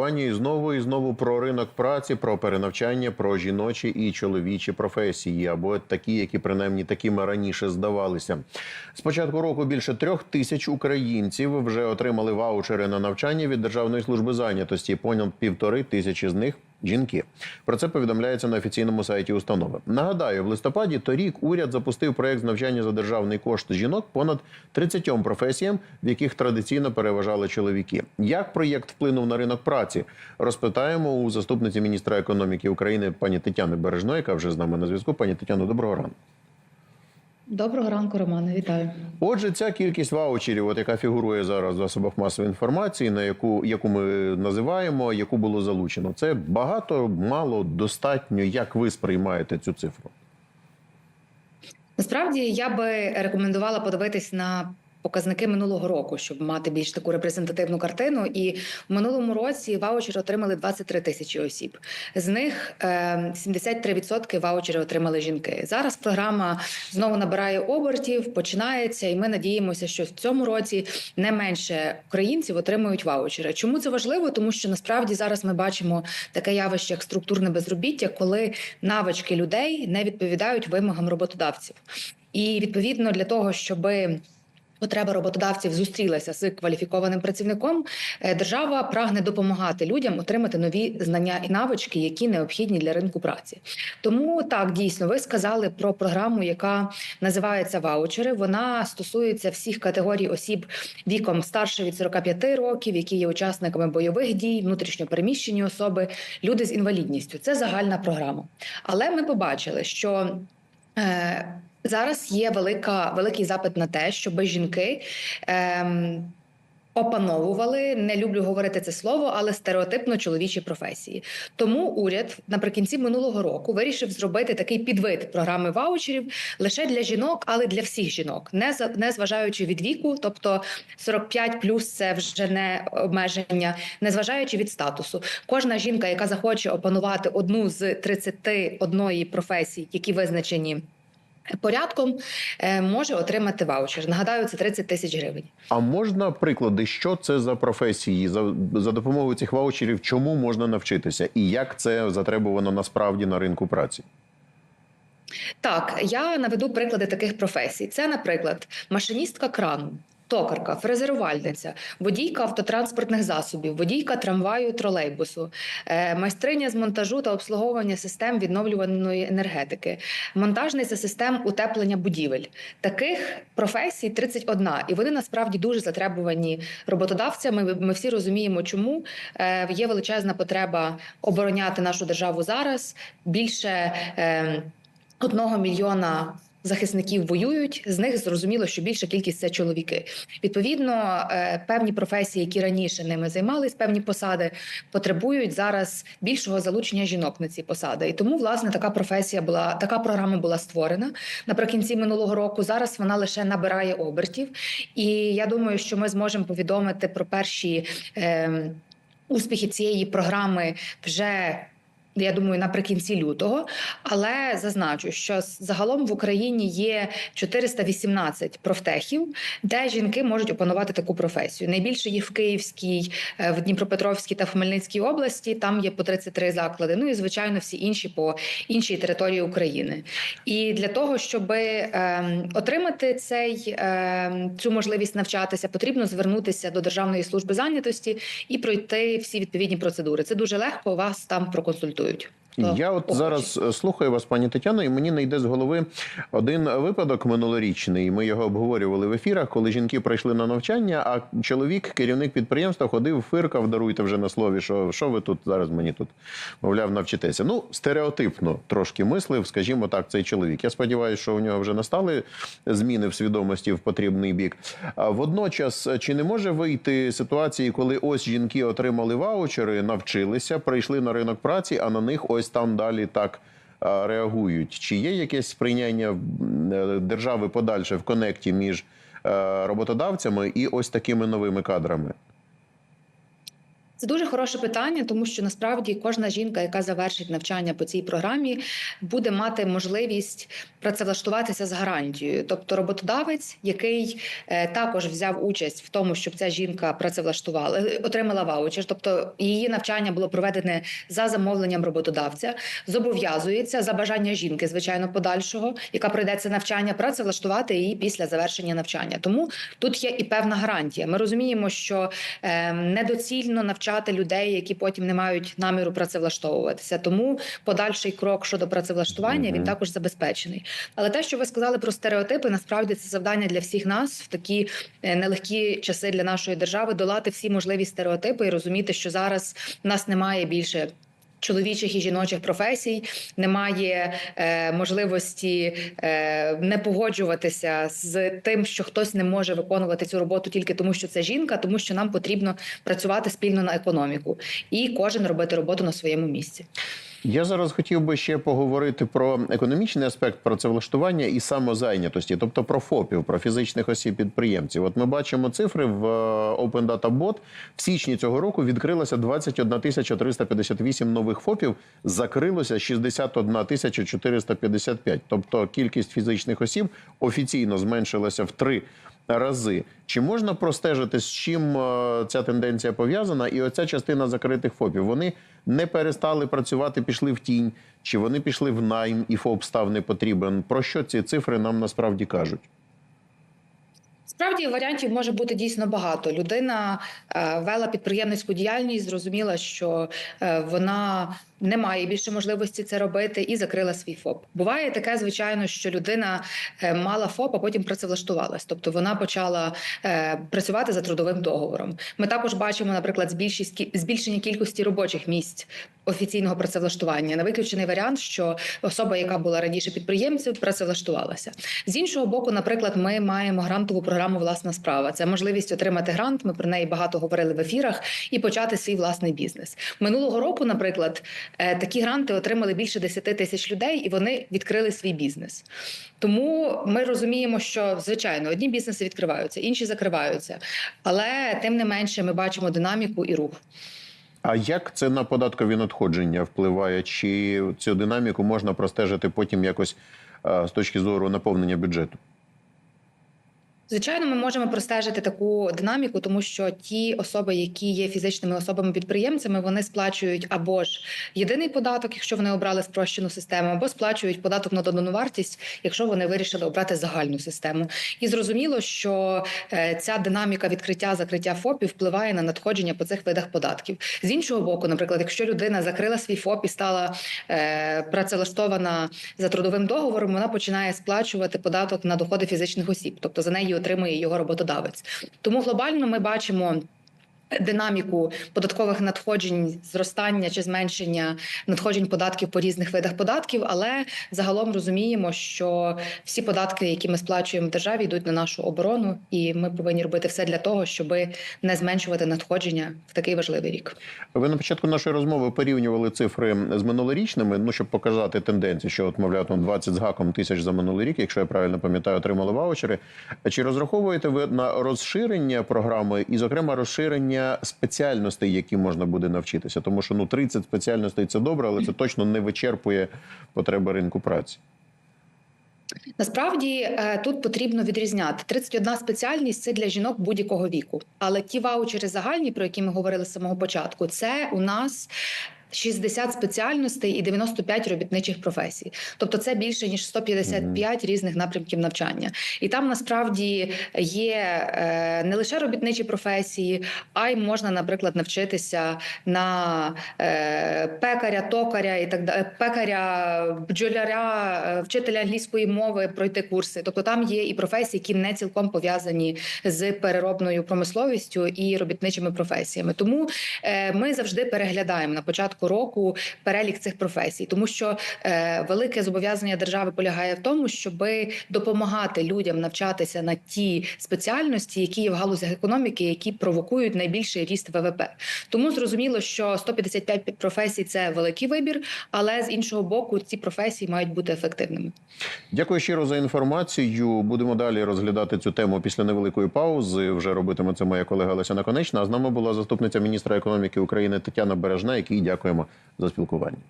спілкування і знову і знову про ринок праці, про перенавчання, про жіночі і чоловічі професії, або такі, які принаймні такими раніше здавалися. З початку року більше трьох тисяч українців вже отримали ваучери на навчання від Державної служби зайнятості. Понад півтори тисячі з них. Жінки про це повідомляється на офіційному сайті установи. Нагадаю, в листопаді торік уряд запустив проект з навчання за державний кошт жінок понад 30 професіям, в яких традиційно переважали чоловіки. Як проєкт вплинув на ринок праці? Розпитаємо у заступниці міністра економіки України пані Тетяни Бережної, яка вже з нами на зв'язку. Пані Тетяно, доброго ранку. Доброго ранку, Романе. Вітаю. Отже, ця кількість ваучерів, от яка фігурує зараз в засобах масової інформації, на яку яку ми називаємо, яку було залучено, це багато, мало, достатньо. Як ви сприймаєте цю цифру? Насправді я би рекомендувала подивитись на показники минулого року, щоб мати більш таку репрезентативну картину. І в минулому році ваучери отримали 23 тисячі осіб. З них е, 73% ваучери отримали жінки. Зараз програма знову набирає обертів, починається, і ми надіємося, що в цьому році не менше українців отримують ваучери. Чому це важливо? Тому що насправді зараз ми бачимо таке явище, як структурне безробіття, коли навички людей не відповідають вимогам роботодавців. І відповідно для того, щоби Потреба роботодавців зустрілася з кваліфікованим працівником. е, Держава прагне допомагати людям отримати нові знання і навички, які необхідні для ринку праці. Тому так дійсно ви сказали про програму, яка називається ваучери. Вона стосується всіх категорій осіб віком старше від 45 років, які є учасниками бойових дій, внутрішньопереміщені особи, люди з інвалідністю. Це загальна програма. Але ми побачили, що Зараз є велика, великий запит на те, щоб жінки ем, опановували, не люблю говорити це слово, але стереотипно чоловічі професії. Тому уряд наприкінці минулого року вирішив зробити такий підвид програми ваучерів лише для жінок, але для всіх жінок, не не зважаючи від віку, тобто 45 плюс це вже не обмеження, не зважаючи від статусу. Кожна жінка, яка захоче опанувати одну з 31 професій, які визначені порядком е, може отримати ваучер. Нагадаю, це 30 тисяч гривень. А можна приклади, що це за професії за, за допомогою цих ваучерів, чому можна навчитися, і як це затребувано насправді на ринку праці? Так, я наведу приклади таких професій. Це, наприклад, машиністка крану. Токарка, фрезерувальниця, водійка автотранспортних засобів, водійка трамваю, тролейбусу, е, майстриня з монтажу та обслуговування систем відновлюваної енергетики, монтажниця систем утеплення будівель. Таких професій 31, і вони насправді дуже затребувані роботодавцями. Ми, всі розуміємо, чому е, є величезна потреба обороняти нашу державу зараз. Більше е, одного мільйона захисників воюють. З них зрозуміло, що більша кількість це чоловіки. Відповідно, е, певні професії, які раніше ними займались, певні посади потребують зараз більшого залучення жінок на ці посади. І тому, власне, така професія була така програма була створена наприкінці минулого року. Зараз вона лише набирає обертів, і я думаю, що ми зможемо повідомити про перші. Е, Успіхи цієї програми вже я думаю, наприкінці лютого, але зазначу, що загалом в Україні є 418 профтехів, де жінки можуть опанувати таку професію. Найбільше їх в Київській, е, в Дніпропетровській та в Хмельницькій області. Там є по 33 заклади. Ну і звичайно, всі інші по іншій території України. І для того, щоб е, отримати цей е, цю можливість навчатися, потрібно звернутися до Державної служби зайнятості і пройти всі відповідні процедури. Це дуже легко. Вас там проконсультують працюють. Я от охоче. зараз е, слухаю вас, пані Тетяно, і мені не йде з голови один випадок минулорічний. Ми його обговорювали в ефірах, коли жінки прийшли на навчання, а чоловік, керівник підприємства, ходив, фиркав, даруйте вже на слові, що, що ви тут зараз мені тут, мовляв, навчитеся. Ну, стереотипно трошки мислив, скажімо так, цей чоловік. Я сподіваюся, що у нього вже настали зміни в свідомості в потрібний бік. А водночас, чи не може вийти ситуації, коли ось жінки отримали ваучери, навчилися, прийшли на ринок праці, а на них ось там далі так реагують? Чи є якесь сприйняння е, держави подальше в конекті між е, роботодавцями і ось такими новими кадрами? Це дуже хороше питання, тому що насправді кожна жінка, яка завершить навчання по цій програмі, буде мати можливість працевлаштуватися з гарантією. Тобто, роботодавець, який е, також взяв участь в тому, щоб ця жінка працевлаштувала, е, отримала ваучер, тобто її навчання було проведене за замовленням роботодавця, зобов'язується за бажання жінки, звичайно, подальшого, яка пройде це навчання, працевлаштувати її після завершення навчання. Тому тут є і певна гарантія. Ми розуміємо, що е, недоцільно навчати людей, які потім не мають наміру працевлаштовуватися. Тому подальший крок щодо працевлаштування він також забезпечений. Але те, що ви сказали про стереотипи, насправді це завдання для всіх нас в такі е, нелегкі часи для нашої держави долати всі можливі стереотипи і розуміти, що зараз в нас немає більше. Чоловічих і жіночих професій немає е, можливості е, не погоджуватися з тим, що хтось не може виконувати цю роботу тільки тому, що це жінка, тому що нам потрібно працювати спільно на економіку і кожен робити роботу на своєму місці. Я зараз хотів би ще поговорити про економічний аспект працевлаштування і самозайнятості, тобто про ФОПів, про фізичних осіб підприємців. От ми бачимо цифри в е, Open Data Bot. В січні цього року відкрилося 21 тисяча 358 нових ФОПів, закрилося 61 тисяча 455. Тобто кількість фізичних осіб офіційно зменшилася в три рази. Чи можна простежити, з чим е, ця тенденція пов'язана? І оця частина закритих ФОПів вони не перестали працювати, пішли в тінь, чи вони пішли в найм, і ФОП став не потрібен. Про що ці цифри нам насправді кажуть? Справді варіантів може бути дійсно багато. Людина е, вела підприємницьку діяльність, зрозуміла, що е, вона не має більше можливості це робити, і закрила свій ФОП. Буває таке, звичайно, що людина е, мала ФОП, а потім працевлаштувалась. Тобто вона почала працювати за трудовим договором. Ми також бачимо, наприклад, збільшення кількості робочих місць офіційного працевлаштування. Не виключений варіант, що особа, яка була раніше підприємцем, працевлаштувалася. З іншого боку, наприклад, ми маємо грантову програму Власна справа. Це можливість отримати грант. Ми про неї багато говорили в ефірах і почати свій власний бізнес. Минулого року, наприклад, е, такі гранти отримали більше 10 тисяч людей, і вони відкрили свій бізнес. Тому ми розуміємо, що звичайно одні бізнеси відкриваються, інші закриваються, але тим не менше ми бачимо динаміку і рух. А як це на податкові надходження впливає? Чи цю динаміку можна простежити потім якось е, з точки зору наповнення бюджету? Звичайно, ми можемо простежити таку динаміку, тому що ті особи, які є фізичними особами-підприємцями, вони сплачують або ж єдиний податок, якщо вони обрали спрощену систему, або сплачують податок на додану вартість, якщо вони вирішили обрати загальну систему. І зрозуміло, що е, ця динаміка відкриття закриття ФОПів впливає на надходження по цих видах податків. З іншого боку, наприклад, якщо людина закрила свій ФОП і стала е, працевлаштована за трудовим договором, вона починає сплачувати податок на доходи фізичних осіб, тобто за неї отримує його роботодавець. Тому глобально ми бачимо. Динаміку податкових надходжень, зростання чи зменшення надходжень податків по різних видах податків, але загалом розуміємо, що всі податки, які ми сплачуємо в державі, йдуть на нашу оборону, і ми повинні робити все для того, щоб не зменшувати надходження в такий важливий рік. Ви на початку нашої розмови порівнювали цифри з минулорічними, ну щоб показати тенденцію, що от, мовляв, там 20 з гаком тисяч за минулий рік, якщо я правильно пам'ятаю, отримали ваучери. Чи розраховуєте ви на розширення програми і, зокрема, розширення спеціальностей, які можна буде навчитися? Тому що ну 30 спеціальностей це добре, але це точно не вичерпує потреби ринку праці. Насправді е, тут потрібно відрізняти 31 спеціальність це для жінок будь-якого віку. Але ті ваучери загальні, про які ми говорили з самого початку, це у нас. 60 спеціальностей і 95 робітничих професій, тобто це більше ніж 155 різних напрямків навчання, і там насправді є е, не лише робітничі професії, а й можна, наприклад, навчитися на е, пекаря, токаря і так далі, пекаря, бджоляря, е, вчителя англійської мови, пройти курси. Тобто там є і професії, які не цілком пов'язані з переробною промисловістю і робітничими професіями. Тому е, ми завжди переглядаємо на початку початку року перелік цих професій, тому що е, велике зобов'язання держави полягає в тому, щоб допомагати людям навчатися на ті спеціальності, які є в галузях економіки, які провокують найбільший ріст ВВП. Тому зрозуміло, що 155 професій це великий вибір, але з іншого боку, ці професії мають бути ефективними. Дякую щиро за інформацію. Будемо далі розглядати цю тему після невеликої паузи. Вже робитиме це моя колега Леся Наконечна. А з нами була заступниця міністра економіки України Тетяна Бережна, якій дякуємо за спілкування.